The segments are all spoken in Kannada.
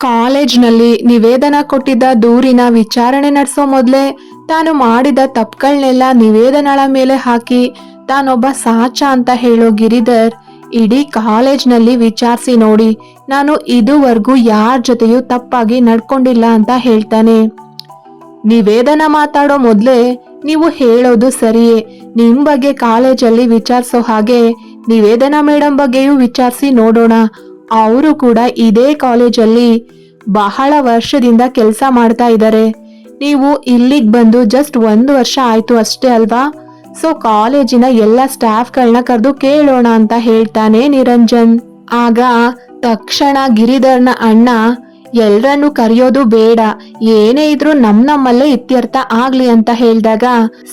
ಕಾಲೇಜ್ನಲ್ಲಿ ನಿವೇದನ ಕೊಟ್ಟಿದ್ದ ದೂರಿನ ವಿಚಾರಣೆ ನಡೆಸೋ ಮೊದಲೇ ತಾನು ಮಾಡಿದ ತಪ್ಪುಗಳನ್ನೆಲ್ಲ ನಿವೇದನಳ ಮೇಲೆ ಹಾಕಿ ತಾನೊಬ್ಬ ಸಾಚ ಅಂತ ಹೇಳೋ ಗಿರಿಧರ್ ಇಡೀ ಕಾಲೇಜ್ನಲ್ಲಿ ವಿಚಾರಿಸಿ ನೋಡಿ, ನಾನು ಇದುವರೆಗೂ ಯಾರ ಜೊತೆಯೂ ತಪ್ಪಾಗಿ ನಡ್ಕೊಂಡಿಲ್ಲ ಅಂತ ಹೇಳ್ತಾನೆ. ನಿವೇದನ ಮಾತಾಡೋ ಮೊದಲೇ ನೀವು ಹೇಳೋದು ಸರಿಯೇ ನಿಮ್ಮ ಬಗ್ಗೆ ಕಾಲೇಜಲ್ಲಿ ವಿಚಾರಿಸೋ ಹಾಗೆ, ನಿವೇದನ ಮೇಡಮ್ ಬಗ್ಗೆಯೂ ವಿಚಾರಿಸಿ ನೋಡೋಣ ಅವರು ಕೂಡ ಇದೇ ಕಾಲೇಜಲ್ಲಿ ಬಹಳ ವರ್ಷದಿಂದ ಕೆಲಸ ಮಾಡ್ತಾ ಇದ್ದಾರೆ. ನೀವು ಇಲ್ಲಿಗೆ ಬಂದು ಜಸ್ಟ್ ಒಂದು ವರ್ಷ ಆಯ್ತು ಅಷ್ಟೇ ಅಲ್ವಾ? ಸೊ ಕಾಲೇಜಿನ ಎಲ್ಲ ಸ್ಟಾಫ್ಗಳನ್ನ ಕರೆದು ಕೇಳೋಣ ಅಂತ ಹೇಳ್ತಾನೆ ನಿರಂಜನ್. ಆಗ ತಕ್ಷಣ ಗಿರಿಧರ್ನ ಅಣ್ಣ, ಎಲ್ರನ್ನೂ ಕರೆಯೋದು ಬೇಡ. ಏನೇ ಇದ್ರೂ ನಮ್ ನಮ್ಮಲ್ಲೇ ಇತ್ಯರ್ಥ ಆಗ್ಲಿ ಅಂತ ಹೇಳಿದಾಗ,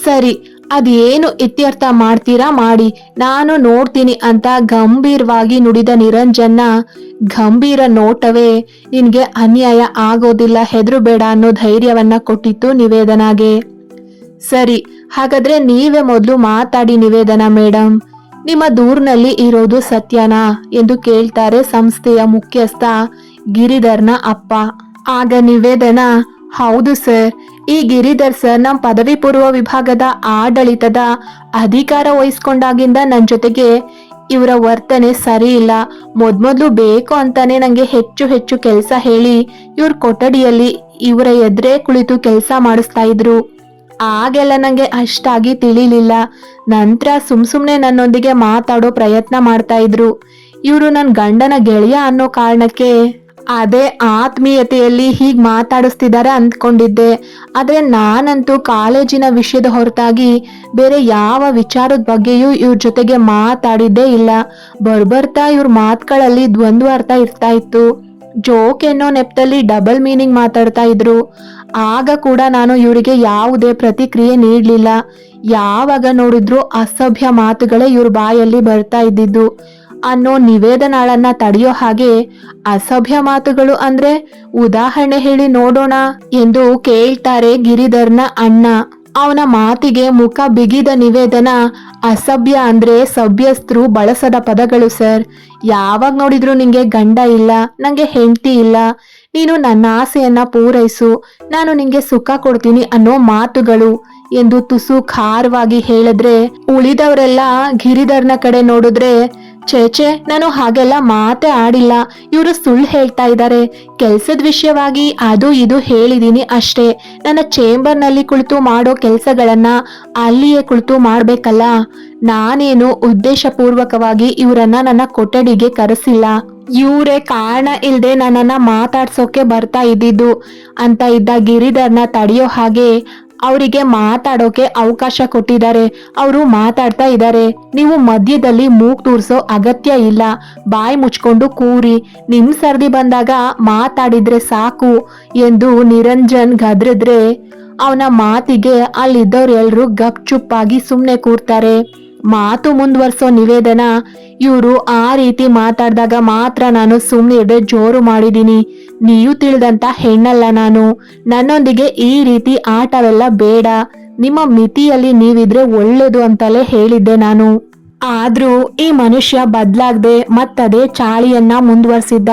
ಸರಿ ಅದೇನು ಇತ್ಯರ್ಥ ಮಾಡ್ತೀರಾ? ಮಾಡಿ. ನಾನು ನೋಡ್ತೀನಿ ಅಂತ ಗಂಭೀರವಾಗಿ ನುಡಿದ ನಿರಂಜನ್ನ, ಗಂಭೀರ ನೋಟವೇ, ನಿನ್ಗೆ ಅನ್ಯಾಯ ಆಗೋದಿಲ್ಲ ಹೆದರು ಬೇಡ ಅನ್ನೋ ಧೈರ್ಯವನ್ನ ಕೊಟ್ಟಿತ್ತು ನಿವೇದನಾಗೆ. ಸರಿ, ಹಾಗಾದ್ರೆ ನೀವೇ ಮೊದಲು ಮಾತಾಡಿ ನಿವೇದನ ಮೇಡಮ್ ನಿಮ್ಮ ದೂರ್ನಲ್ಲಿ ಇರೋದು ಸತ್ಯನಾ? ಎಂದು ಕೇಳ್ತಾರೆ ಸಂಸ್ಥೆಯ ಮುಖ್ಯಸ್ಥ ಗಿರಿಧರ್ನ ಅಪ್ಪ. ಆಗ ನಿವೇದನ, ಹೌದು ಸರ್ ಈ ಗಿರಿಧರ್ ಸರ್ ನಮ್ಮ ಪದವಿ ಪೂರ್ವ ವಿಭಾಗದ ಆಡಳಿತದ ಅಧಿಕಾರ ವಹಿಸ್ಕೊಂಡಾಗಿಂದ ನನ್ನ ಜೊತೆಗೆ ಇವರ ವರ್ತನೆ ಸರಿ ಇಲ್ಲ. ಮೊದ್ಮೊದ್ಲು ಬೇಕು ಅಂತಾನೆ ನನಗೆ ಹೆಚ್ಚು ಹೆಚ್ಚು ಕೆಲಸ ಹೇಳಿ ಇವ್ರ ಕೊಠಡಿಯಲ್ಲಿ ಇವರ ಎದುರೇ ಕುಳಿತು ಕೆಲಸ ಮಾಡಿಸ್ತಾ ಇದ್ರು. ಆಗೆಲ್ಲ ನನಗೆ ಅಷ್ಟಾಗಿ ತಿಳಿಲಿಲ್ಲ. ನಂತರ ಸುಮ್ ಸುಮ್ನೆ ನನ್ನೊಂದಿಗೆ ಮಾತಾಡೋ ಪ್ರಯತ್ನ ಮಾಡ್ತಾ ಇದ್ರು. ಇವರು ನನ್ನ ಗಂಡನ ಗೆಳೆಯ ಅನ್ನೋ ಕಾರಣಕ್ಕೆ ಅದೇ ಆತ್ಮೀಯತೆಯಲ್ಲಿ ಹೀಗೆ ಮಾತಾಡಿಸ್ತಿದ್ದಾರೆ ಅಂದ್ಕೊಂಡಿದ್ದೆ. ಆದರೆ ನಾನಂತೂ ಕಾಲೇಜಿನ ವಿಷಯದ ಹೊರತಾಗಿ ಬೇರೆ ಯಾವ ವಿಚಾರದ ಬಗ್ಗೆಯೂ ಇವ್ರ ಜೊತೆಗೆ ಮಾತಾಡಿದ್ದೇ ಇಲ್ಲ. ಬರ್ಬರ್ತಾ ಇವ್ರ ಮಾತುಗಳಲ್ಲಿ ದ್ವಂದ್ವ ಅರ್ಥ ಇರ್ತಾ ಇತ್ತು. ಜೋಕ್ ಎನ್ನೋ ನೆಪದಲ್ಲಿ ಡಬಲ್ ಮೀನಿಂಗ್ ಮಾತಾಡ್ತಾ ಇದ್ರು. ಆಗ ಕೂಡ ನಾನು ಇವರಿಗೆ ಯಾವುದೇ ಪ್ರತಿಕ್ರಿಯೆ ನೀಡಲಿಲ್ಲ. ಯಾವಾಗ ನೋಡಿದ್ರು ಅಸಭ್ಯ ಮಾತುಗಳೇ ಇವ್ರ ಬಾಯಲ್ಲಿ ಬರ್ತಾ ಇದ್ದಿದ್ದು. ಅನ್ನೋ ನಿವೇದನಾಳನ್ನ ತಡೆಯೋ ಹಾಗೆ ಅಸಭ್ಯ ಮಾತುಗಳು ಅಂದ್ರೆ ಉದಾಹರಣೆ ಹೇಳಿ ನೋಡೋಣ ಎಂದು ಕೇಳ್ತಾರೆ ಗಿರಿಧರ್ನ ಅಣ್ಣ. ಅವನ ಮಾತಿಗೆ ಮುಖ ಬಿಗಿದ ನಿವೇದನ ಅಸಭ್ಯ ಅಂದ್ರೆ ಸಭ್ಯಸ್ತ್ರು ಬಳಸದ ಪದಗಳು ಸರ್. ಯಾವಾಗ ನೋಡಿದ್ರು ನಿಂಗೆ ಗಂಡ ಇಲ್ಲ, ನಂಗೆ ಹೆಂಡತಿ ಇಲ್ಲ, ನೀನು ನನ್ನ ಆಸೆಯನ್ನ ಪೂರೈಸು, ನಾನು ನಿಂಗೆ ಸುಖ ಕೊಡ್ತೀನಿ ಅನ್ನೋ ಮಾತುಗಳು ಎಂದು ತುಸು ಖಾರವಾಗಿ ಹೇಳಿದ್ರೆ ಉಳಿದವರೆಲ್ಲ ಗಿರಿಧರ್ನ ಕಡೆ ನೋಡಿದ್ರೆ ಚೇಚೆ ನಾನು ಹಾಗೆಲ್ಲ ಮಾತೇ ಆಡಿಲ್ಲ. ಇವರು ಸುಳ್ಳು ಹೇಳ್ತಾ ಇದ್ದಾರೆ. ಕೆಲಸದ ವಿಷಯವಾಗಿ ಅದು ಇದು ಹೇಳಿದೀನಿ ಅಷ್ಟೇ. ನನ್ನ ಚೇಂಬರ್ನಲ್ಲಿ ಕುಳಿತು ಮಾಡೋ ಕೆಲಸಗಳನ್ನ ಅಲ್ಲಿಯೇ ಕುಳಿತು ಮಾಡ್ಬೇಕಲ್ಲ? ನಾನೇನು ಉದ್ದೇಶಪೂರ್ವಕವಾಗಿ ಇವರನ್ನ ನನ್ನ ಕೊಠಡಿಗೆ ಕರೆಸಿಲ್ಲ. ಇವರೇ ಕಾರಣ ಇಲ್ಲದೆ ನನ್ನನ್ನ ಮಾತಾಡ್ಸೋಕೆ ಬರ್ತಾ ಇದ್ದಿದ್ದು. ಅಂತ ಇದ್ದ ಗಿರಿಧರ್ನ ತಡೆಯೋ ಹಾಗೆ ಅವರಿಗೆ ಮಾತಾಡೋಕೆ ಅವಕಾಶ ಕೊಟ್ಟಿದ್ದಾರೆ. ಅವರು ಮಾತಾಡ್ತಾ ಇದ್ದಾರೆ. ನೀವು ಮಧ್ಯದಲ್ಲಿ ಮೂಗ್ ತೂರ್ಸೋ ಅಗತ್ಯ ಇಲ್ಲ. ಬಾಯಿ ಮುಚ್ಕೊಂಡು ಕೂರಿ. ನಿಮ್ ಸರ್ದಿ ಬಂದಾಗ ಮಾತಾಡಿದ್ರೆ ಸಾಕು ಎಂದು ನಿರಂಜನ್ ಗದ್ರಿದ್ರೆ, ಅವನ ಮಾತಿಗೆ ಅಲ್ಲಿದ್ದವ್ರು ಎಲ್ರು ಗಪ್ಚುಪ್ಪಾಗಿ ಸುಮ್ಮನೆ ಕೂರ್ತಾರೆ. ಮಾತು ಮುಂದುವರ್ಸೋ ನಿವೇದನ, ಇವರು ಆ ರೀತಿ ಮಾತಾಡಿದಾಗ ಮಾತ್ರ ನಾನು ಸುಮ್ಮನೆ ಜೋರು ಮಾಡಿದ್ದೀನಿ. ನೀವು ತಿಳಿದಂತ ಹೆಣ್ಣಲ್ಲ ನಾನು. ನನ್ನೊಂದಿಗೆ ಈ ರೀತಿ ಆಟವೆಲ್ಲ ಬೇಡ. ನಿಮ್ಮ ಮಿತಿಯಲ್ಲಿ ನೀವಿದ್ರೆ ಒಳ್ಳೇದು ಅಂತಲೇ ಹೇಳಿದ್ದೆ ನಾನು. ಆದ್ರೂ ಈ ಮನುಷ್ಯ ಬದ್ಲಾಗ್ದೆ ಮತ್ತದೇ ಚಾಳಿಯನ್ನ ಮುಂದುವರ್ಸಿದ್ದ.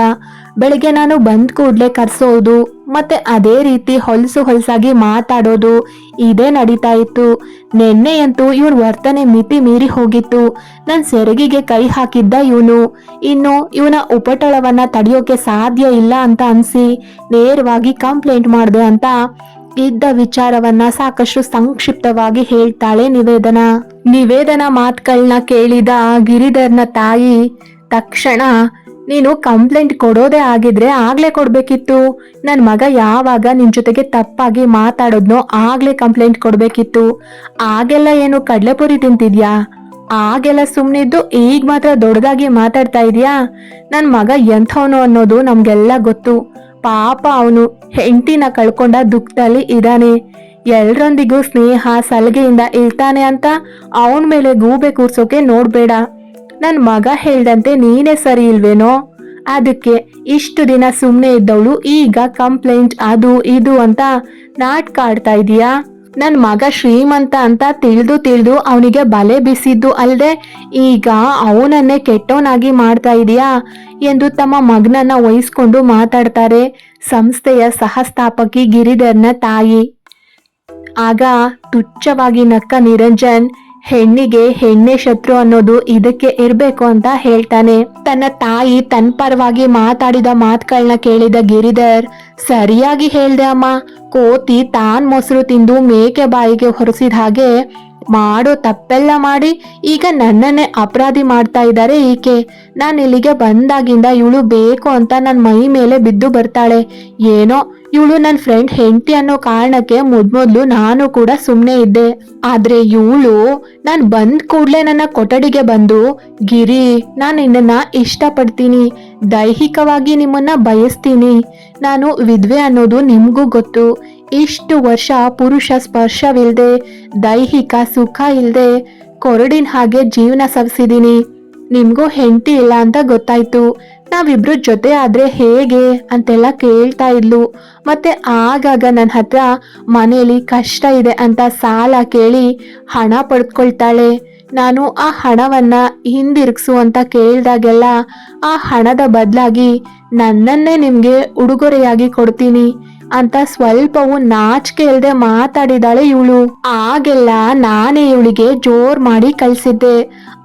ಬೆಳಿಗ್ಗೆ ನಾನು ಬಂದ್ ಕೂಡ್ಲೆ ಕರ್ಸೋದು, ಮತ್ತೆ ಅದೇ ರೀತಿ ಹೊಲಸು ಹೊಲಸಾಗಿ ಮಾತಾಡೋದು, ಇದೇ ನಡೀತಾ ಇತ್ತು. ನಿನ್ನೆಯಂತೂ ಇವ್ರ ವರ್ತನೆ ಮಿತಿ ಮೀರಿ ಹೋಗಿತ್ತು. ನನ್ನ ಸೆರಗಿಗೆ ಕೈ ಹಾಕಿದ್ದ ಇವನು. ಇನ್ನು ಇವನ ಉಪಟಳವನ್ನ ತಡೆಯೋಕೆ ಸಾಧ್ಯ ಇಲ್ಲ ಅಂತ ಅನ್ಸಿ ನೇರವಾಗಿ ಕಂಪ್ಲೇಂಟ್ ಮಾಡ್ದೆ ಅಂತ ಇದ್ದ ವಿಚಾರವನ್ನ ಸಾಕಷ್ಟು ಸಂಕ್ಷಿಪ್ತವಾಗಿ ಹೇಳ್ತಾಳೆ ನಿವೇದನ. ನಿವೇದನಾ ಮಾತುಗಳನ್ನ ಕೇಳಿದ ಗಿರಿಧರ್ನ ತಾಯಿ ತಕ್ಷಣ ನೀನು ಕಂಪ್ಲೇಂಟ್ ಕೊಡೋದೇ ಆಗಿದ್ರೆ ಆಗ್ಲೇ ಕೊಡ್ಬೇಕಿತ್ತು. ನನ್ನ ಮಗ ಯಾವಾಗ ನಿನ್ ಜೊತೆಗೆ ತಪ್ಪಾಗಿ ಮಾತಾಡೋದ್ನೋ ಆಗ್ಲೇ ಕಂಪ್ಲೇಂಟ್ ಕೊಡ್ಬೇಕಿತ್ತು. ಆಗೆಲ್ಲ ಏನು ಕಡ್ಲೆಪುರಿ ತಿಂತಿದ್ಯಾ? ಆಗೆಲ್ಲ ಸುಮ್ಮನಿದ್ದು ಈಗ ಮಾತ್ರ ದೊಡ್ಡದಾಗಿ ಮಾತಾಡ್ತಾ ಇದೀಯಾ? ನನ್ನ ಮಗ ಎಂಥವನು ಅನ್ನೋದು ನಮಗೆಲ್ಲ ಗೊತ್ತು. ಪಾಪ ಅವನು ಹೆಂಡತಿನ ಕಳ್ಕೊಂಡ ದುಃಖದಲ್ಲಿ ಇದ್ದಾನೆ. ಎಲ್ರೊಂದಿಗೂ ಸ್ನೇಹ, ಸಲಿಗೆಯಿಂದ ಇರ್ತಾನೆ ಅಂತ ಅವನ ಮೇಲೆ ಗೂಬೆ ಕೂರ್ಸೋಕೆ ನೋಡ್ಬೇಡ. ನನ್ ಮಗ ಹೇಳ್ದಂತೆ ನೀನೇ ಸರಿ ಇಲ್ವೇನೋ? ಅದಕ್ಕೆ ಇಷ್ಟು ದಿನ ಸುಮ್ಮನೆ ಇದ್ದವಳು ಈಗ ಕಂಪ್ಲೇಂಟ್ ಅದು ಇದು ಅಂತ ನಾಟ್ ಆಡ್ತಾ ಇದೀಯಾ? ನನ್ನ ಮಗ ಶ್ರೀಮಂತ ಅಂತ ತಿಳಿದು ತಿಳಿದು ಅವನಿಗೆ ಬಲೆ ಬಿಸಿದ್ದು ಅಲ್ಲದೆ ಈಗ ಅವನನ್ನೇ ಕೆಟ್ಟವನಾಗಿ ಮಾಡ್ತಾ ಇದೀಯಾ ಎಂದು ತಮ್ಮ ಮಗನನ್ನ ವಹಿಸ್ಕೊಂಡು ಮಾತಾಡ್ತಾರೆ ಸಂಸ್ಥೆಯ ಸಹಸ್ಥಾಪಕಿ ಗಿರಿಧರ್ನ ತಾಯಿ. ಆಗ ತುಚ್ಛವಾಗಿ ನಕ್ಕ ನಿರಂಜನ್ ಹೆಣ್ಣಿಗೆ ಹೆಣ್ಣೆ ಶತ್ರು ಅನ್ನೋದು ಇದಕ್ಕೆ ಇರ್ಬೇಕು ಅಂತ ಹೇಳ್ತಾನೆ. ತನ್ನ ತಾಯಿ ತನ್ನ ಪರವಾಗಿ ಮಾತಾಡಿದ ಮಾತುಗಳನ್ನ ಕೇಳಿದ ಗಿರಿಧರ್, ಸರಿಯಾಗಿ ಹೇಳ್ದೆ ಅಮ್ಮ, ಕೋತಿ ತಾನ್ ಮೊಸರು ತಿಂದು ಮೇಕೆ ಬಾಯಿಗೆ ಹೊರಸಿದ ಹಾಗೆ ಮಾಡೋ ತಪ್ಪೆಲ್ಲ ಮಾಡಿ ಈಗ ನನ್ನನ್ನೇ ಅಪರಾಧಿ ಮಾಡ್ತಾ ಇದ್ದಾರೆ ಈಕೆ. ನಾನು ಇಲ್ಲಿಗೆ ಬಂದಾಗಿಂದ ಇವಳು ಬೇಕು ಅಂತ ನನ್ನ ಮೈ ಮೇಲೆ ಬಿದ್ದು ಬರ್ತಾಳೆ. ಏನೋ, ಇವಳು ನನ್ನ ಫ್ರೆಂಡ್ ಹೆಂಡತಿ ಅನ್ನೋ ಕಾರಣಕ್ಕೆ ಮೊದ್ಮೊದ್ಲು ನಾನು ಕೂಡ ಸುಮ್ಮನೆ ಇದ್ದೆ. ಆದ್ರೆ ಇವಳು ನಾನು ಬಂದ ಕೂಡಲೇ ನನ್ನ ಕೊಠಡಿಗೆ ಬಂದು, ಗಿರಿ, ನಾನು ನಿನ್ನನ್ನ ಇಷ್ಟಪಡ್ತೀನಿ. ದೈಹಿಕವಾಗಿ ನಿಮ್ಮನ್ನ ಬಯಸ್ತೀನಿ. ನಾನು ವಿದ್ವೆ ಅನ್ನೋದು ನಿಮಗೂ ಗೊತ್ತು. ಇಷ್ಟು ವರ್ಷ ಪುರುಷ ಸ್ಪರ್ಶವಿಲ್ಲದೆ ದೈಹಿಕ ಸುಖ ಇಲ್ಲದೆ ಕೊರಡಿನ ಹಾಗೆ ಜೀವನ ಸವಿಸಿದೀನಿ. ನಿಮಗೂ ಹೆಂಡತಿ ಇಲ್ಲ ಅಂತ ಗೊತ್ತಾಯ್ತು. ನಾವಿಬ್ರು ಜೊತೆ ಆದ್ರೆ ಹೇಗೆ ಅಂತೆಲ್ಲ ಕೇಳ್ತಾ ಇದ್ಲು. ಮತ್ತೆ ಆಗಾಗ ನನ್ನ ಹತ್ರ ಮನೆಯಲ್ಲಿ ಕಷ್ಟ ಇದೆ ಅಂತ ಸಾಲ ಕೇಳಿ ಹಣ ಪಡ್ಕೊಳ್ತಾಳೆ. ನಾನು ಆ ಹಣವನ್ನ ಹಿಂದಿರುಗಿಸು ಅಂತ ಕೇಳಿದಾಗೆಲ್ಲ ಆ ಹಣದ ಬದಲಾಗಿ ನನ್ನನ್ನೇ ನಿಮಗೆ ಉಡುಗೊರೆಯಾಗಿ ಕೊಡ್ತೀನಿ. ಅಂತ ಸ್ವಲ್ಪವೂ ನಾಚಿಕೆ ಇಲ್ದೆ ಮಾತಾಡಿದಾಳೆ ಇವಳು. ಆಗೆಲ್ಲ ನಾನೇ ಇವಳಿಗೆ ಜೋರ್ ಮಾಡಿ ಕಳ್ಸಿದ್ದೆ.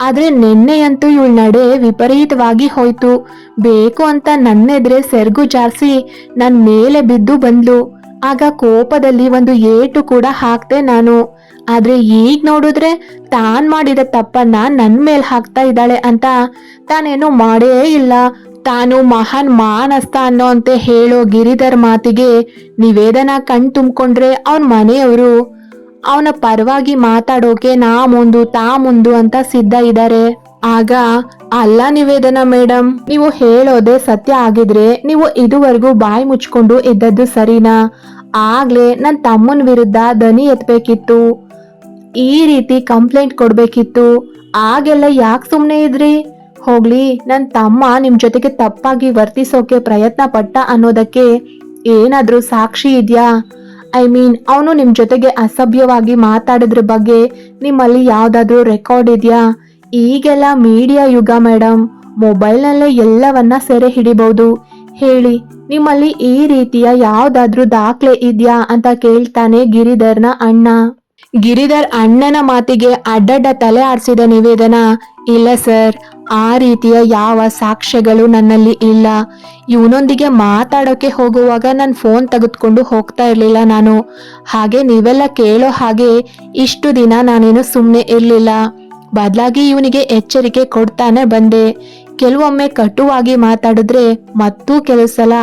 ಆದ್ರೆ ನಿನ್ನೆಯಂತೂ ಇವಳ ನಡೆ ವಿಪರೀತವಾಗಿ ಹೋಯ್ತು. ಬೇಕು ಅಂತ ನನ್ನೆದ್ರೆ ಸೆರ್ಗು ಜಾರಿಸಿ ನನ್ ಮೇಲೆ ಬಿದ್ದು ಬಂದ್ಲು. ಆಗ ಕೋಪದಲ್ಲಿ ಒಂದು ಏಟು ಕೂಡ ಹಾಕ್ದೆ ನಾನು. ಆದ್ರೆ ಈಗ ನೋಡಿದ್ರೆ ತಾನ್ ಮಾಡಿದ ತಪ್ಪನ್ನ ನನ್ ಮೇಲೆ ಹಾಕ್ತಾ ಇದ್ದಾಳೆ ಅಂತ ತಾನೇನು ಮಾಡೇ ಇಲ್ಲ. ತಾನು ಮಹಾನ್ ಮಾನಸ್ತ ಅನ್ನೋ ಅಂತ ಹೇಳೋ ಗಿರಿಧರ್ ಮಾತಿಗೆ ನಿವೇದನ ಕಣ್ ತುಂಬಿಕೊಂಡ್ರೆ ಅವನ ಮನೆಯವರು. ಅವನ ಪರವಾಗಿ ಮಾತಾಡೋಕೆ ನಾ ಮುಂದು ತಾ ಮುಂದು ಅಂತ ಸಿದ್ಧ ಇದ್ದಾರೆ ಆಗ, ಅಲ್ಲ ನಿವೇದನ ಮೇಡಮ್ ನೀವು ಹೇಳೋದೆ ಸತ್ಯ ಆಗಿದ್ರೆ ನೀವು ಇದುವರೆಗೂ ಬಾಯಿ ಮುಚ್ಕೊಂಡು ಇದ್ದದ್ದು ಸರಿನಾ? ಆಗ್ಲೇ ನನ್ನ ತಮ್ಮನ ವಿರುದ್ಧ ದನಿ ಎತ್ತಬೇಕಿತ್ತು ಈ ರೀತಿ ಕಂಪ್ಲೇಂಟ್ ಕೊಡ್ಬೇಕಿತ್ತು. ಆಗೆಲ್ಲ ಯಾಕೆ ಸುಮ್ಮನೆ ಇದ್ರಿ? ಹೋಗ್ಲಿ, ನನ್ ತಮ್ಮ ನಿಮ್ ಜೊತೆಗೆ ತಪ್ಪಾಗಿ ವರ್ತಿಸೋಕೆ ಪ್ರಯತ್ನ ಪಟ್ಟ ಅನ್ನೋದಕ್ಕೆ ಏನಾದ್ರೂ ಸಾಕ್ಷಿ ಇದ್ಯಾ? ಐ ಮೀನ್ ಅವನು ನಿಮ್ ಜೊತೆಗೆ ಅಸಭ್ಯವಾಗಿ ಮಾತಾಡಿದ್ರ ಬಗ್ಗೆ ನಿಮ್ಮಲ್ಲಿ ಯಾವ್ದಾದ್ರೂ ರೆಕಾರ್ಡ್ ಇದೆಯಾ? ಈಗೆಲ್ಲ ಮೀಡಿಯಾ ಯುಗ ಮೇಡಮ್ ಮೊಬೈಲ್ನಲ್ಲೇ ಎಲ್ಲವನ್ನ ಸೆರೆ ಹಿಡಿಬಹುದು ಹೇಳಿ, ನಿಮ್ಮಲ್ಲಿ ಈ ರೀತಿಯ ಯಾವ್ದಾದ್ರೂ ದಾಖಲೆ ಇದ್ಯಾ ಅಂತ ಕೇಳ್ತಾನೆ ಗಿರಿಧರ್ನ ಅಣ್ಣ. ಗಿರಿಧರ್ ಅಣ್ಣನ ಮಾತಿಗೆ ಅಡ್ಡಡ್ಡ ತಲೆ ಆಡಿಸಿದ ನಿವೇದನಾ? ಇಲ್ಲ ಸರ್ ಆ ರೀತಿಯ ಯಾವ ಸಾಕ್ಷ್ಯಗಳು ನನ್ನಲ್ಲಿ ಇಲ್ಲ. ಇವನೊಂದಿಗೆ ಮಾತಾಡೋಕೆ ಹೋಗುವಾಗ ನನ್ನ ಫೋನ್ ತೆಗೆದುಕೊಂಡು ಹೋಗ್ತಾ ಇರಲಿಲ್ಲ ನಾನು. ಹಾಗೆ ನೀವೆಲ್ಲ ಕೇಳೋ ಹಾಗೆ ಇಷ್ಟು ದಿನ ನಾನೇನು ಸುಮ್ಮನೆ ಇರಲಿಲ್ಲ. ಬದಲಾಗಿ ಇವನಿಗೆ ಎಚ್ಚರಿಕೆ ಕೊಡ್ತಾನೆ ಬಂದೆ. ಕೆಲವೊಮ್ಮೆ ಕಟುವಾಗಿ ಮಾತಾಡಿದ್ರೆ ಮತ್ತೂ ಕೆಲವು ಸಲ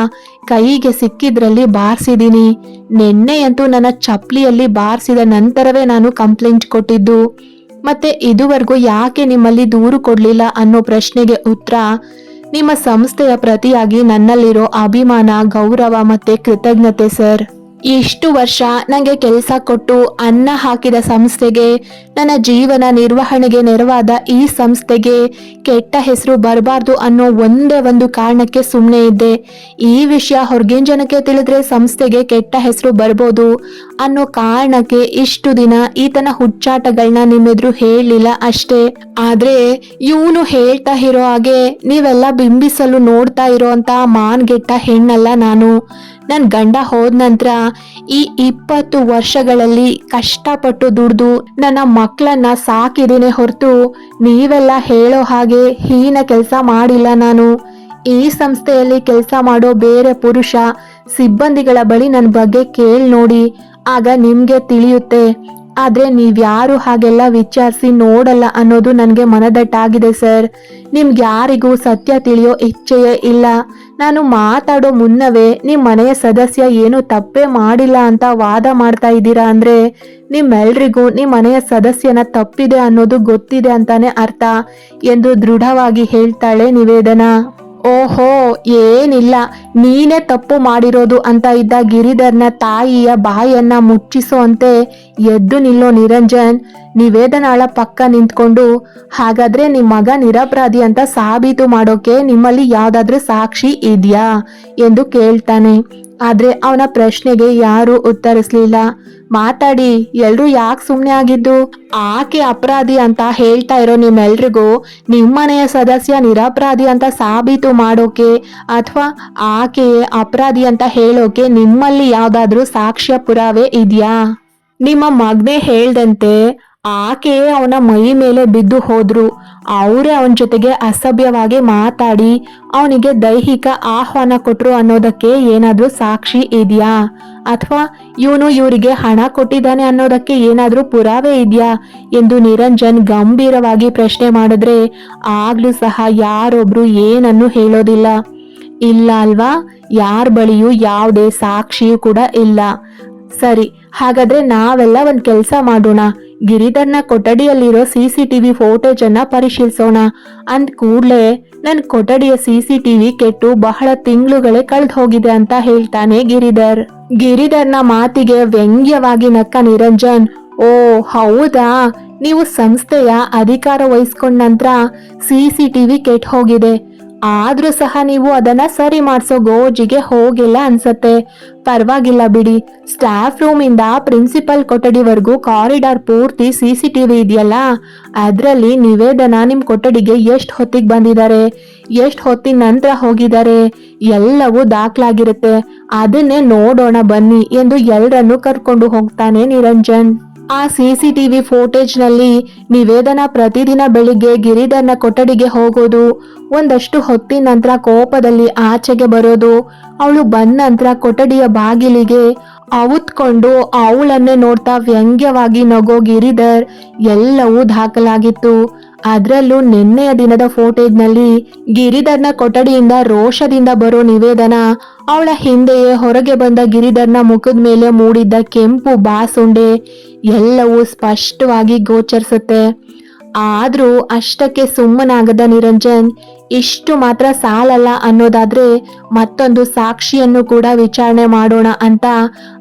ಕೈಗೆ ಸಿಕ್ಕಿದ್ರಲ್ಲಿ ಬಾರಿಸಿದೀನಿ. ನಿನ್ನೆಯಂತೂ ನನ್ನ ಚಪ್ಪಲಿಯಲ್ಲಿ ಬಾರಿಸಿದ ನಂತರವೇ ನಾನು ಕಂಪ್ಲೇಂಟ್ ಕೊಟ್ಟಿದ್ದು. ಮತ್ತೆ ಇದುವರೆಗೂ ಯಾಕೆ ನಿಮ್ಮಲ್ಲಿ ದೂರು ಕೊಡ್ಲಿಲ್ಲ ಅನ್ನೋ ಪ್ರಶ್ನೆಗೆ ಉತ್ತರ, ನಿಮ್ಮ ಸಂಸ್ಥೆಯ ಪ್ರತಿಯಾಗಿ ನನ್ನಲ್ಲಿರೋ ಅಭಿಮಾನ, ಗೌರವ ಮತ್ತೆ ಕೃತಜ್ಞತೆ, ಸರ್. ಇಷ್ಟು ವರ್ಷ ನನಗೆ ಕೆಲಸ ಕೊಟ್ಟು ಅನ್ನ ಹಾಕಿದ ಸಂಸ್ಥೆಗೆ, ನನ್ನ ಜೀವನ ನಿರ್ವಹಣೆಗೆ ನೆರವಾದ ಈ ಸಂಸ್ಥೆಗೆ ಕೆಟ್ಟ ಹೆಸರು ಬರಬಾರ್ದು ಅನ್ನೋ ಒಂದೇ ಒಂದು ಕಾರಣಕ್ಕೆ ಸುಮ್ಮನೆ ಇದ್ದೆ. ಈ ವಿಷಯ ಹೊರಗಿನ ಜನಕ್ಕೆ ತಿಳಿದ್ರೆ ಸಂಸ್ಥೆಗೆ ಕೆಟ್ಟ ಹೆಸರು ಬರ್ಬೋದು ಅನ್ನೋ ಕಾರಣಕ್ಕೆ ಇಷ್ಟು ದಿನ ಈತನ ಹುಚ್ಚಾಟಗಳನ್ನ ನಿಮ್ಮೆದ್ರು ಹೇಳಲಿಲ್ಲ ಅಷ್ಟೇ. ಆದ್ರೆ ಇವನು ಹೇಳ್ತಾ ಇರೋ ಹಾಗೆ ನೀವೆಲ್ಲ ಬಿಂಬಿಸಲು ನೋಡ್ತಾ ಇರೋಂತ ಮಾನ್ಗೆಟ್ಟ ಹೆಣ್ಣಲ್ಲ ನಾನು. ನನ್ ಗಂಡ ಹೋದ ನಂತರ ಈ ಇಪ್ಪತ್ತು ವರ್ಷಗಳಲ್ಲಿ ಕಷ್ಟಪಟ್ಟು ದುಡ್ದು ನನ್ನ ಮಕ್ಕಳನ್ನ ಸಾಕಿದ್ದೀನಿ ಹೊರತು ನೀವೆಲ್ಲ ಹೇಳೋ ಹಾಗೆ ಹೀನ ಕೆಲಸ ಮಾಡಿಲ್ಲ ನಾನು. ಈ ಸಂಸ್ಥೆಯಲ್ಲಿ ಕೆಲಸ ಮಾಡೋ ಬೇರೆ ಪುರುಷ ಸಿಬ್ಬಂದಿಗಳ ಬಳಿ ನನ್ನ ಬಗ್ಗೆ ಕೇಳಿ ನೋಡಿ, ಆಗ ನಿಮಗೆ ತಿಳಿಯುತ್ತೆ. ಆದ್ರೆ ನೀವ್ಯಾರು ಹಾಗೆಲ್ಲ ವಿಚಾರಿಸಿ ನೋಡಲ್ಲ ಅನ್ನೋದು ನನಗೆ ಮನದಟ್ಟಾಗಿದೆ ಸರ್. ನಿಮ್ಗೆ ಯಾರಿಗೂ ಸತ್ಯ ತಿಳಿಯೋ ಇಚ್ಛೆಯೇ ಇಲ್ಲ. ನಾನು ಮಾತಾಡೋ ಮುನ್ನವೇ ನಿಮ್ಮ ಮನೆಯ ಸದಸ್ಯ ಏನು ತಪ್ಪೇ ಮಾಡಿಲ್ಲ ಅಂತ ವಾದ ಮಾಡ್ತಾ ಇದ್ದೀರಾ ಅಂದ್ರೆ ನಿಮ್ಮೆಲ್ರಿಗೂ ನಿಮ್ಮ ಮನೆಯ ಸದಸ್ಯನ ತಪ್ಪಿದೆ ಅನ್ನೋದು ಗೊತ್ತಿದೆ ಅಂತಾನೆ ಅರ್ಥ ಎಂದು ದೃಢವಾಗಿ ಹೇಳ್ತಾಳೆ ನಿವೇದನ. ಓಹೋ, ಏನಿಲ್ಲ. ನೀನೇ ತಪ್ಪು ಮಾಡಿರೋದು ಅಂತ ಇದ್ದ ಗಿರಿಧರ್ನ ತಾಯಿಯ ಬಾಯನ್ನ ಮುಚ್ಚಿಸುವಂತೆ ಎದ್ದು ನಿಲ್ಲೋ ನಿರಂಜನ್. ನಿವೇದನಾಳ ಪಕ್ಕ ನಿಂತ್ಕೊಂಡು, ಹಾಗಾದ್ರೆ ನಿಮ್ಮ ಮಗ ನಿರಪರಾಧಿ ಅಂತ ಸಾಬೀತು ಮಾಡೋಕೆ ನಿಮ್ಮಲ್ಲಿ ಯಾವ್ದಾದ್ರೂ ಸಾಕ್ಷಿ ಇದೆಯಾ? ಎಂದು ಕೇಳ್ತಾನೆ. ಆದ್ರೆ ಅವನ ಪ್ರಶ್ನೆಗೆ ಯಾರು ಉತ್ತರಿಸ್ಲಿಲ್ಲ. ಮಾತಾಡಿ, ಎಲ್ರೂ ಯಾಕೆ ಸುಮ್ಮನೆ ಆಗಿದ್ದು? ಆಕೆ ಅಪರಾಧಿ ಅಂತ ಹೇಳ್ತಾ ಇರೋ ನಿಮ್ಮೆಲ್ರಿಗೂ ನಿಮ್ಮನೆಯ ಸದಸ್ಯ ನಿರಪರಾಧಿ ಅಂತ ಸಾಬೀತು ಮಾಡೋಕೆ ಅಥವಾ ಆಕೆಯೇ ಅಪರಾಧಿ ಅಂತ ಹೇಳೋಕೆ ನಿಮ್ಮಲ್ಲಿ ಯಾವ್ದಾದ್ರೂ ಸಾಕ್ಷ್ಯ ಪುರಾವೆ ಇದೆಯಾ? ನಿಮ್ಮ ಮಗನೇ ಹೇಳ್ದಂತೆ ಆಕೆಯೇ ಅವನ ಮೈ ಮೇಲೆ ಬಿದ್ದು ಹೋದ್ರು. ಅವರೇ ಅವನ ಜೊತೆಗೆ ಅಸಭ್ಯವಾಗಿ ಮಾತಾಡಿ, ಅವನಿಗೆ ದೈಹಿಕ ಆಹ್ವಾನ ಕೊಟ್ರು ಅನ್ನೋದಕ್ಕೆ ಏನಾದರೂ ಸಾಕ್ಷಿ ಇದೆಯಾ? ಅಥವಾ ಇವನು ಇವರಿಗೆ ಹಣ ಕೊಟ್ಟಿದ್ದಾನೆ ಅನ್ನೋದಕ್ಕೆ ಏನಾದರೂ ಪುರಾವೆ ಇದೆಯಾ? ಎಂದು ನಿರಂಜನ್ ಗಂಭೀರವಾಗಿ ಪ್ರಶ್ನೆ ಮಾಡಿದ್ರೆ, ಆಗ್ಲೂ ಸಹ ಯಾರೊಬ್ರು ಏನನ್ನು ಹೇಳೋದಿಲ್ಲ. ಇಲ್ಲ ಅಲ್ವಾ? ಯಾರ ಬಳಿಯೂ ಯಾವುದೇ ಸಾಕ್ಷಿಯೂ ಕೂಡ ಇಲ್ಲ. ಸರಿ, ಹಾಗಾದ್ರೆ ನಾವೆಲ್ಲ ಒಂದು ಕೆಲಸ ಮಾಡೋಣ. ಗಿರಿಧರ್ನ ಕೊಠಡಿಯಲ್ಲಿರೋ ಸಿ ಸಿ ಟಿವಿ ಫೋಟೇಜ್ ಅನ್ನ ಪರಿಶೀಲಿಸೋಣ. ಅಂದ್ ಕೂಡಲೇ ನನ್ನ ಕೊಠಡಿಯ ಸಿ ಸಿ ಟಿವಿ ಕೆಟ್ಟು ಬಹಳ ತಿಂಗಳುಗಳೇ ಕಳೆದು ಹೋಗಿದೆ ಅಂತ ಹೇಳ್ತಾನೆ ಗಿರಿಧರ್. ಗಿರಿಧರ್ನ ಮಾತಿಗೆ ವ್ಯಂಗ್ಯವಾಗಿ ನಕ್ಕ ನಿರಂಜನ್, ಓ ಹೌದಾ? ನೀವು ಸಂಸ್ಥೆಯ ಅಧಿಕಾರ ವಹಿಸ್ಕೊಂಡ ನಂತರ ಸಿ ಸಿ ಟಿವಿ ಕೆಟ್ಟ ಹೋಗಿದೆ ಆದ್ರೂ ಸಹ ನೀವು ಅದನ್ನ ಸರಿ ಮಾಡಿಸೋ ಗೋಜಿಗೆ ಹೋಗಿಲ್ಲ ಅನ್ಸತ್ತೆ. ಪರವಾಗಿಲ್ಲ ಬಿಡಿ. ಸ್ಟಾಫ್ ರೂಮ್ ಇಂದ ಪ್ರಿನ್ಸಿಪಲ್ ಕೊಠಡಿವರೆಗೂ ಕಾರಿಡಾರ್ ಪೂರ್ತಿ ಸಿ ಸಿ ಟಿವಿ ಇದೆಯಲ್ಲ? ಅದರಲ್ಲಿ ನಿವೇದನ ನಿಮ್ಮ ಕೊಠಡಿಗೆ ಎಷ್ಟು ಹೊತ್ತಿಗೆ ಬಂದಿದ್ದಾರೆ? ಎಷ್ಟು ಹೊತ್ತಿನ ನಂತರ ಹೋಗಿದ್ದಾರೆ? ಎಲ್ಲವೂ ದಾಖಲಾಗಿರುತ್ತೆ. ಅದನ್ನೇ ನೋಡೋಣ ಬನ್ನಿ ಎಂದು ಎಲ್ಲರನ್ನು ಕರ್ಕೊಂಡು ಹೋಗ್ತಾನೆ ನಿರಂಜನ್. ಆ ಸಿಸಿಟಿವಿ ಫೋಟೇಜ್ನಲ್ಲಿ ನಿವೇದನ ಪ್ರತಿದಿನ ಬೆಳಿಗ್ಗೆ ಗಿರಿಧರ್ನ ಕೊಠಡಿಗೆ ಹೋಗೋದು, ಒಂದಷ್ಟು ಹೊತ್ತಿನ ನಂತರ ಕೋಪದಲ್ಲಿ ಆಚೆಗೆ ಬರೋದು, ಅವಳು ಬಂದ ನಂತರ ಕೊಠಡಿಯ ಬಾಗಿಲಿಗೆ ಅವುತ್ಕೊಂಡು ಅವಳನ್ನೇ ನೋಡ್ತಾ ವ್ಯಂಗ್ಯವಾಗಿ ನಗೋ ಗಿರಿಧರ್ ಎಲ್ಲವೂ ದಾಖಲಾಗಿತ್ತು. ಅದರಲ್ಲೂ ನಿನ್ನೆಯ ದಿನದ ಫೋಟೇಜ್ನಲ್ಲಿ ಗಿರಿಧರ್ನ ಕೊಠಡಿಯಿಂದ ರೋಷದಿಂದ ಬರೋ ನಿವೇದನ, ಅವಳ ಹಿಂದೆಯೇ ಹೊರಗೆ ಬಂದ ಗಿರಿಧರ್ನ ಮುಖದ ಮೇಲೆ ಮೂಡಿದ್ದ ಕೆಂಪು ಬಾಸುಂಡೆ ಎಲ್ಲವೂ ಸ್ಪಷ್ಟವಾಗಿ ಗೋಚರಿಸುತ್ತೆ. ಆದರೂ ಅಷ್ಟಕ್ಕೆ ಸುಮ್ಮನಾಗದ ನಿರಂಜನ್ ಇಷ್ಟು ಮಾತ್ರ ಸಾಲಲ್ಲ ಅನ್ನೋದಾದ್ರೆ ಮತ್ತೊಂದು ಸಾಕ್ಷಿಯನ್ನು ಕೂಡ ವಿಚಾರಣೆ ಮಾಡೋಣ ಅಂತ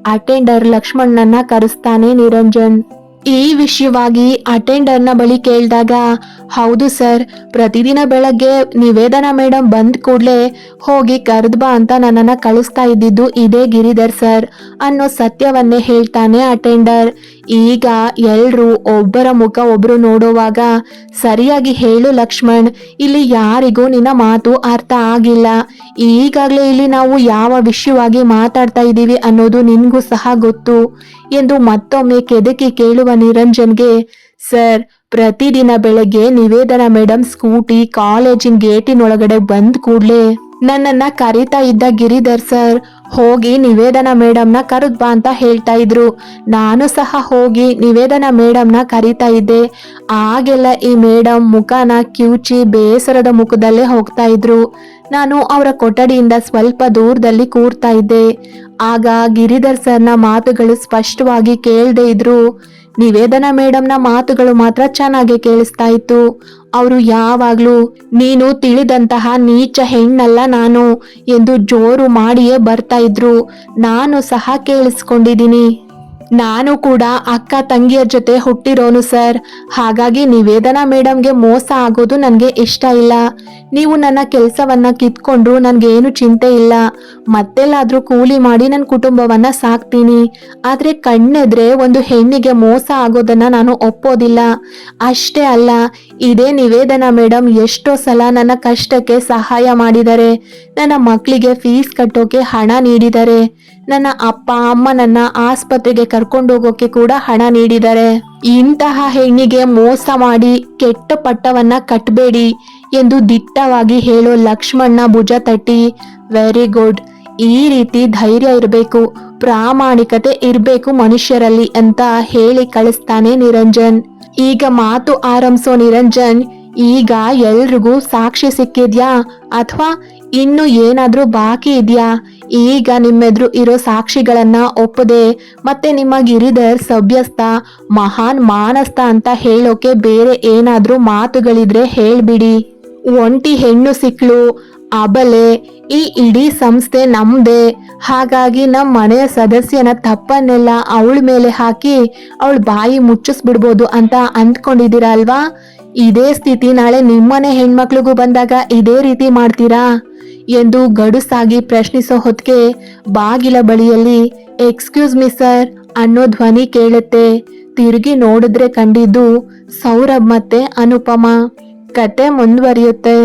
ಅಟೆಂಡರ್ ಲಕ್ಷ್ಮಣ್ಣನ್ನ ಕರೆಸ್ತಾನೆ ನಿರಂಜನ್. ಈ ವಿಷಯವಾಗಿ ಅಟೆಂಡರ್ನ ಬಳಿ ಕೇಳಿದಾಗ ಹೌದು ಸರ್, ಪ್ರತಿದಿನ ಬೆಳಗ್ಗೆ ನಿವೇದನ ಮೇಡಮ್ ಬಂದ ಕೂಡಲೇ ಹೋಗಿ ಕರೆದ್ ಬಾ ಅಂತ ನನ್ನನ್ನು ಕಳಿಸ್ತಾ ಇದ್ದಿದ್ದು ಇದೇ ಗಿರಿಧರ್ ಸರ್ ಅನ್ನೋ ಸತ್ಯವನ್ನೇ ಹೇಳ್ತಾನೆ ಅಟೆಂಡರ್. ಈಗ ಎಲ್ರು ಒಬ್ಬರ ಮುಖ ಒಬ್ರು ನೋಡುವಾಗ ಸರಿಯಾಗಿ ಹೇಳು ಲಕ್ಷ್ಮಣ್, ಇಲ್ಲಿ ಯಾರಿಗೂ ನಿನ್ನ ಮಾತು ಅರ್ಥ ಆಗಿಲ್ಲ. ಈಗಾಗಲೇ ಇಲ್ಲಿ ನಾವು ಯಾವ ವಿಷಯವಾಗಿ ಮಾತಾಡ್ತಾ ಇದ್ದೀವಿ ಅನ್ನೋದು ನಿನ್ಗೂ ಸಹ ಗೊತ್ತು ಎಂದು ಮತ್ತೊಮ್ಮೆ ಕೆದಕಿ ಕೇಳುವ ನಿರಂಜನ್ಗೆ, ಸರ್ ಪ್ರತಿದಿನ ಬೆಳಗ್ಗೆ ನಿವೇದನ ಮೇಡಮ್ ಸ್ಕೂಟಿ ಕಾಲೇಜಿನ ಗೇಟಿನೊಳಗಡೆ ಬಂದ್ ಕೂಡ್ಲೆ ನನ್ನನ್ನ ಕರೀತಾ ಇದ್ದ ಗಿರಿಧರ್ ಸರ್ ಹೋಗಿ ನಿವೇದನ ಮೇಡಮ್ನ ಕರೆದ್ ಬಾ ಅಂತ ಹೇಳ್ತಾ ಇದ್ರು. ನಾನು ಸಹ ಹೋಗಿ ನಿವೇದನ ಮೇಡಮ್ನ ಕರೀತಾ ಇದ್ದೆ. ಆಗೆಲ್ಲ ಈ ಮೇಡಮ್ ಮುಖನ ಕಿವುಚಿ ಬೇಸರದ ಮುಖದಲ್ಲೇ ಹೋಗ್ತಾ ಇದ್ರು. ನಾನು ಅವರ ಕೊಠಡಿಯಿಂದ ಸ್ವಲ್ಪ ದೂರದಲ್ಲಿ ಕೂರ್ತಾ ಇದ್ದೆ. ಆಗ ಗಿರಿಧರ್ ಸರ್ನ ಮಾತುಗಳು ಸ್ಪಷ್ಟವಾಗಿ ಕೇಳದೇ ಇದ್ರು. ನಿವೇದನ ಮೇಡಮ್ನ ಮಾತುಗಳು ಮಾತ್ರ ಚೆನ್ನಾಗಿ ಕೇಳಿಸ್ತಾ ಇತ್ತು. ಅವರು ಯಾವಾಗ್ಲೂ, ನೀನು ತಿಳಿದಂತಹ ನೀಚ ಹೆಣ್ಣಲ್ಲ ನಾನು ಎಂದು ಜೋರು ಮಾಡಿಯೇ ಬರ್ತಾ ಇದ್ರು. ನಾನು ಸಹ ಕೇಳಿಸ್ಕೊಂಡಿದ್ದೀನಿ. ನಾನು ಕೂಡ ಅಕ್ಕ ತಂಗಿಯರ ಜೊತೆ ಹುಟ್ಟಿರೋನು ಸರ್. ಹಾಗಾಗಿ ನಿವೇದನಾ ಮೇಡಮ್ಗೆ ಮೋಸ ಆಗೋದು ನನಗೆ ಇಷ್ಟ ಇಲ್ಲ. ನೀವು ನನ್ನ ಕೆಲಸವನ್ನ ಕಿತ್ಕೊಂಡ್ರು ನನಗೇನು ಚಿಂತೆ ಇಲ್ಲ. ಮತ್ತೆಲ್ಲಾದರೂ ಕೂಲಿ ಮಾಡಿ ನನ್ನ ಕುಟುಂಬವನ್ನ ಸಾಕ್ತೀನಿ. ಆದ್ರೆ ಕಣ್ಣೆದ್ರೆ ಒಂದು ಹೆಣ್ಣಿಗೆ ಮೋಸ ಆಗೋದನ್ನ ನಾನು ಒಪ್ಪೋದಿಲ್ಲ. ಅಷ್ಟೇ ಅಲ್ಲ, ಇದೇ ನಿವೇದನಾ ಮೇಡಮ್ ಎಷ್ಟೋ ಸಲ ನನ್ನ ಕಷ್ಟಕ್ಕೆ ಸಹಾಯ ಮಾಡಿದ್ದಾರೆ ನನ್ನ ಮಕ್ಕಳಿಗೆ ಫೀಸ್ ಕಟ್ಟೋಕೆ ಹಣ ನೀಡಿದ್ದಾರೆ ನನ್ನ ಅಪ್ಪ, ಅಮ್ಮ ನನ್ನ ಆಸ್ಪತ್ರೆಗೆ ಕರ್ಕೊಂಡೋಗೋಕೆ ಕೂಡ ಹಣ ನೀಡಿದ್ದಾರೆ ಇಂತಹ ಹೆಣ್ಣಿಗೆ ಮೋಸ ಮಾಡಿ ಕೆಟ್ಟ ಪಟ್ಟವನ್ನ ಕಟ್ಟಬೇಡಿ ಎಂದು ದಿಟ್ಟವಾಗಿ ಹೇಳೋ ಲಕ್ಷ್ಮಣ್ಣ ಭುಜ ತಟ್ಟಿ ವೆರಿ ಗುಡ್ ಈ ರೀತಿ ಧೈರ್ಯ ಇರಬೇಕು, ಪ್ರಾಮಾಣಿಕತೆ ಇರಬೇಕು ಮನುಷ್ಯರಲ್ಲಿ ಅಂತ ಹೇಳಿ ಕಳಿಸ್ತಾನೆ ನಿರಂಜನ್. ಈಗ ಮಾತು ಆರಂಭಿಸೋ ನಿರಂಜನ್ ಈಗ ಎಲ್ರಿಗೂ ಸಾಕ್ಷಿ ಸಿಕ್ಕಿದ್ಯಾ? ಅಥವಾ ಇನ್ನು ಏನಾದರೂ ಬಾಕಿ ಇದೆಯಾ? ಈಗ ನಿಮ್ಮೆದುರು ಇರೋ ಸಾಕ್ಷಿಗಳನ್ನ ಒಪ್ಪದೆ ಮತ್ತೆ ನಿಮ್ಮ ಗಿರಿಧರ್ ಸಭ್ಯಸ್ಥ, ಮಹಾನ್ ಮಾನಸ್ಥ ಅಂತ ಹೇಳೋಕೆ ಬೇರೆ ಏನಾದರೂ ಮಾತುಗಳಿದ್ರೆ ಹೇಳ್ಬಿಡಿ. ಒಂಟಿ ಹೆಣ್ಣು ಸಿಕ್ಳು ಅಬಲೆ ಈ ಇಡೀ ಸಂಸ್ಥೆ ನಮ್ದೇ. ಹಾಗಾಗಿ ನಮ್ಮ ಮನೆಯ ಸದಸ್ಯನ ತಪ್ಪನ್ನೆಲ್ಲ ಅವಳ ಮೇಲೆ ಹಾಕಿ ಅವಳ ಬಾಯಿ ಮುಚ್ಚಿಸ್ಬಿಡ್ಬೋದು ಅಂತ ಅಂದ್ಕೊಂಡಿದ್ದೀರಾ ಅಲ್ವಾ ಇದೇ ಸ್ಥಿತಿ ನಾಳೆ ನಿಮ್ಮನೆ ಹೆಣ್ಮಕ್ಳಿಗೂ ಬಂದಾಗ ಇದೇ ರೀತಿ ಮಾಡ್ತೀರಾ? ಎಂದು ಗಡುಸಾಗಿ ಪ್ರಶ್ನಿಸೋ ಹೊತ್ತಿಗೆ ಬಾಗಿಲ ಬಳಿಯಲ್ಲಿ, ಎಕ್ಸ್ಕ್ಯೂಸ್ ಮಿ ಸರ್ ಅನ್ನೋ ಧ್ವನಿ ಕೇಳುತ್ತೆ. ತಿರುಗಿ ನೋಡಿದ್ರೆ ಕಂಡಿದ್ದು ಸೌರಭ್ ಮತ್ತೆ ಅನುಪಮ. ಕತೆ ಮುಂದುವರಿಯುತ್ತೆ.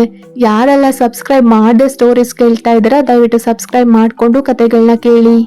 ಯಾರೆಲ್ಲ ಸಬ್ಸ್ಕ್ರೈಬ್ ಮಾಡದೆ ಸ್ಟೋರೀಸ್ ಕೇಳ್ತಾ ಇದ್ದೀರಾ ದಯವಿಟ್ಟು ಸಬ್ಸ್ಕ್ರೈಬ್ ಮಾಡಿಕೊಂಡು ಕತೆಗಳನ್ನ ಕೇಳಿ.